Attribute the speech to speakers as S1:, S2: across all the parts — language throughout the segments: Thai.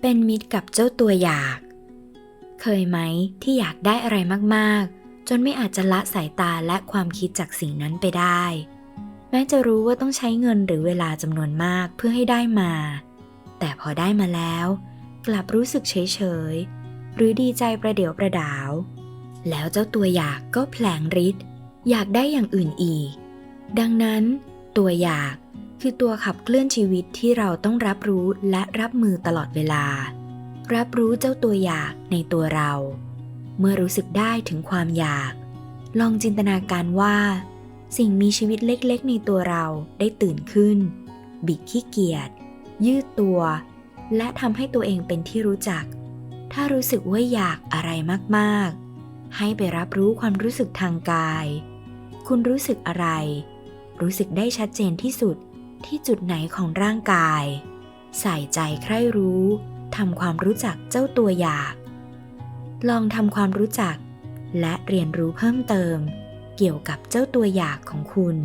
S1: เป็นมิตรกับเจ้าตัวอยาก เคยไหมที่อยากได้อะไรมากๆ จนไม่อาจจะละสายตาและความคิดจากสิ่งนั้นไปได้ แม้จะรู้ว่าต้องใช้เงินหรือเวลาจำนวนมากเพื่อให้ได้มา แต่พอได้มาแล้ว กลับรู้สึกเฉยๆ หรือดีใจประเดี๋ยวประดาว แล้วเจ้าตัวอยากก็แผลงฤทธิ์อยากได้อย่างอื่นอีก ดังนั้น ตัวอยาก คือตัวขับเคลื่อนชีวิตที่เราต้องรับรู้และรับมือตลอดเวลา รับรู้เจ้าตัวอยากในตัวเรา เมื่อรู้สึกได้ถึงความอยาก ลองจินตนาการว่า สิ่งมีชีวิตเล็กๆ ในตัวเราได้ตื่นขึ้น บิดขี้เกียจยืดตัว และทำให้ตัวเองเป็นที่รู้จัก ถ้ารู้สึกว่าอยากอะไรมากๆ ให้ไปรับรู้ความรู้สึกทางกาย คุณรู้สึกอะไร รู้สึกได้ชัดเจนที่สุด ที่จุดไหนของร่างกาย ใส่ใจใคร่รู้ทำความรู้จักเจ้าตัวอยาก ลองทำความรู้จัก และเรียนรู้เพิ่มเติม เกี่ยวกับเจ้าตัวอยากของคุณ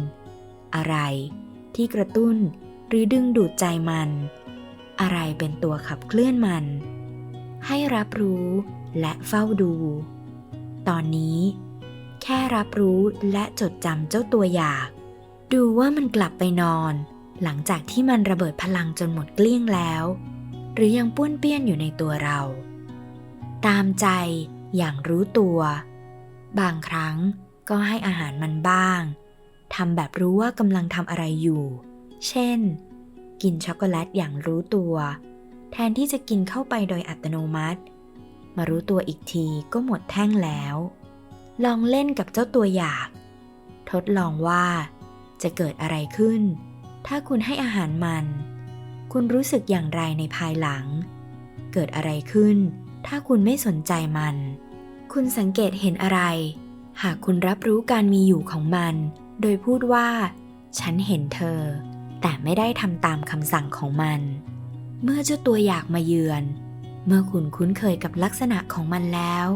S1: อะไรที่กระตุ้นหรือดึงดูดใจมัน อะไรเป็นตัวขับเคลื่อนมัน ให้รับรู้และเฝ้าดู ตอนนี้ แค่รับรู้และจดจำเจ้าตัวอยาก ดูว่ามันกลับไปนอน หลังจากที่มันระเบิดพลังจนหมดเกลี้ยงแล้ว หรือยังป้วนเปี้ยนอยู่ในตัวเรา ตามใจอย่างรู้ตัว บางครั้งก็ให้อาหารมันบ้างทำแบบรู้ว่ากำลังทำอะไรอยู่ เช่น กินช็อกโกแลตอย่างรู้ตัว แทนที่จะกินเข้าไปโดยอัตโนมัติ มารู้ตัวอีกทีก็หมดแท่งแล้ว ลองเล่นกับเจ้าตัวอยาก ทดลองว่าจะเกิดอะไรขึ้น ถ้าคุณให้อาหารมัน คุณรู้สึกอย่างไรในภายหลัง เกิดอะไรขึ้น ถ้าคุณไม่สนใจมัน คุณสังเกตเห็นอะไร หากคุณรับรู้การมีอยู่ของมัน โดยพูดว่า ฉันเห็นเธอ แต่ไม่ได้ทำตามคำสั่งของมัน เมื่อเจ้าตัวอยากมาเยือน เมื่อคุณคุ้นเคยกับลักษณะของมันแล้ว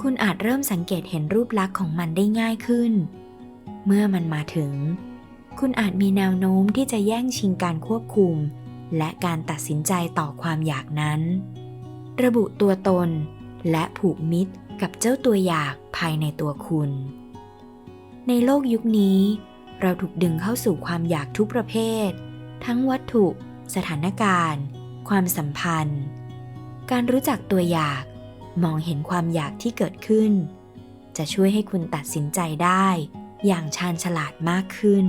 S1: คุณอาจเริ่มสังเกตเห็นรูปลักษณ์ของมันได้ง่ายขึ้น เมื่อมันมาถึง คุณอาจมีแนวโน้มที่จะแย่งชิงการควบคุม และการตัดสินใจต่อความอยากนั้น ระบุตัวตน และผูกมิตรกับเจ้าตัวอยากภายในตัวคุณ ในโลกยุคนี้ เราถูกดึงเข้าสู่ความอยากทุกประเภท ทั้งวัตถุ สถานการณ์ ความสัมพันธ์ การรู้จักตัวอยาก มองเห็นความอยากที่เกิดขึ้น จะช่วยให้คุณตัดสินใจได้อย่างชาญฉลาดมากขึ้น